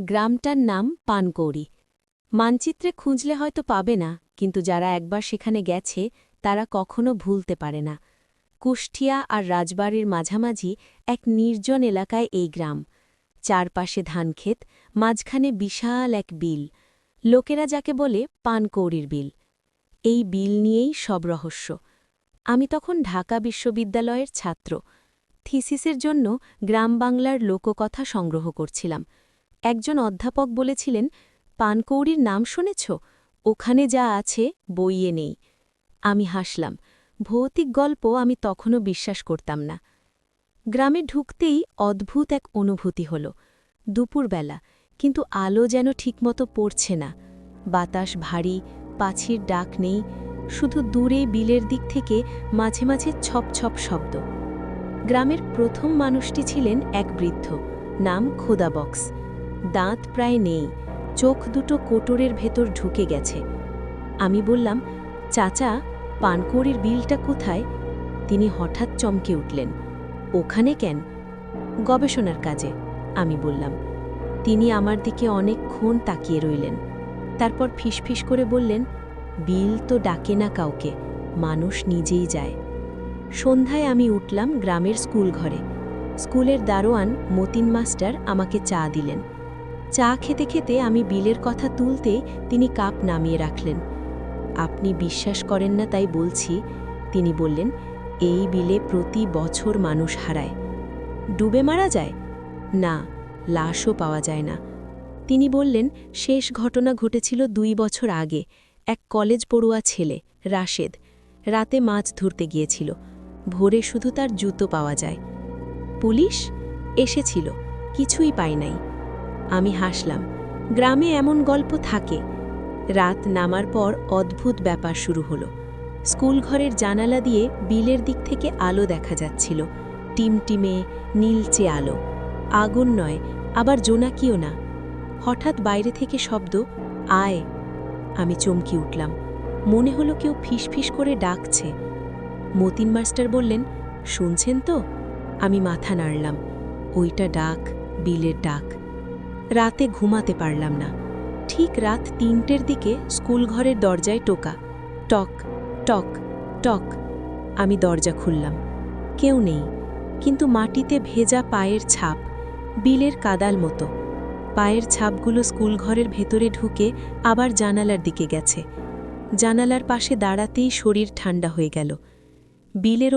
গ্রামটার নাম পানকৌড়ি। মানচিত্রে খুঁজলে হয়তো পাবে না, কিন্তু যারা একবার সেখানে গেছে, তারা কখনো ভুলতে পারে না। কুষ্টিয়া আর রাজবাড়ির মাঝামাঝি এক নির্জন এলাকায় এই গ্রাম। চারপাশে ধানক্ষেত, মাঝখানে বিশাল এক বিল। লোকেরা যাকে বলে পানকৌড়ির বিল। এই বিল নিয়েই সব রহস্য। আমি তখন ঢাকা বিশ্ববিদ্যালয়ের ছাত্র। থিসিসের জন্য গ্রাম বাংলার লোককথা সংগ্রহ করছিলাম। একজন অধ্যাপক বলেছিলেন, পানকৌড়ির নাম শুনেছ? ওখানে যা আছে, বইয়ে নেই। আমি হাসলাম। ভৌতিক গল্প আমি তখনও বিশ্বাস করতাম না। গ্রামে ঢুকতেই অদ্ভুত এক অনুভূতি হল। দুপুরবেলা, কিন্তু আলো যেন ঠিকমতো পড়ছে না। বাতাস ভারী, পাছির ডাক নেই, শুধু দূরে বিলের দিক থেকে মাঝে মাঝে ছপ ছপ শব্দ। গ্রামের প্রথম মানুষটি ছিলেন এক বৃদ্ধ, নাম খোদা বক্স দাঁত প্রায় নেই, চোখ দুটো কোটরের ভেতর ঢুকে গেছে। আমি বললাম, চাচা, পানকৌড়ির বিলটা কোথায়? তিনি হঠাৎ চমকে উঠলেন, ওখানে কেন? গবেষণার কাজে, আমি বললাম। তিনি আমার দিকে অনেকক্ষণ তাকিয়ে রইলেন, তারপর ফিসফিস করে বললেন, বিল তো ডাকে না কাউকে, মানুষ নিজেই যায়। সন্ধ্যায় আমি উঠলাম গ্রামের স্কুল ঘরে স্কুলের দারোয়ান মতিন মাস্টার আমাকে চা দিলেন। চা খেতে খেতে আমি বিলের কথা তুলতে তিনি কাপ নামিয়ে রাখলেন। আপনি বিশ্বাস করেন না তাই বলছি, তিনি বললেন, এই বিলে প্রতি বছর মানুষ হারায়। ডুবে মারা যায়? না, লাশও পাওয়া যায় না। তিনি বললেন, শেষ ঘটনা ঘটেছিল দুই বছর আগে। এক কলেজ পড়ুয়া ছেলে, রাশেদ, রাতে মাছ ধরতে গিয়েছিল। ভোরে শুধু তার জুতো পাওয়া যায়। পুলিশ এসেছিল, কিছুই পাই নাই। আমি হাসলাম। গ্রামে এমন গল্প থাকে। রাত নামার পর অদ্ভুত ব্যাপার শুরু হলো। স্কুল ঘরের জানালা দিয়ে বিলের দিক থেকে আলো দেখা যাচ্ছিল। টিমটিমে নীলচে আলো। আগুন নয়, আবার জোনাকিও না। হঠাৎ বাইরে থেকে শব্দ, আয়। আমি চমকি উঠলাম। মনে হলো কেউ ফিসফিস করে ডাকছে। মতিন মাস্টার বললেন, শুনছেন তো? আমি মাথা নাড়লাম। ওইটা ডাক, বিলের ডাক। রাতে ঘুমাতে পারলাম না। ঠিক রাত তিনটের দিকে স্কুল ঘরের দরজায় টোকা। টক টক টক। আমি দরজা খুললাম। কেউ নেই। কিন্তু মাটিতে ভেজা পায়ের ছাপ, বিলের কাদাল মতো। পায়ের ছাপগুলো স্কুল ঘরের ভেতরে ঢুকে আবার জানালার দিকে গেছে। জানালার পাশে দাঁড়াতেই শরীর ঠান্ডা হয়ে গেল। বিলের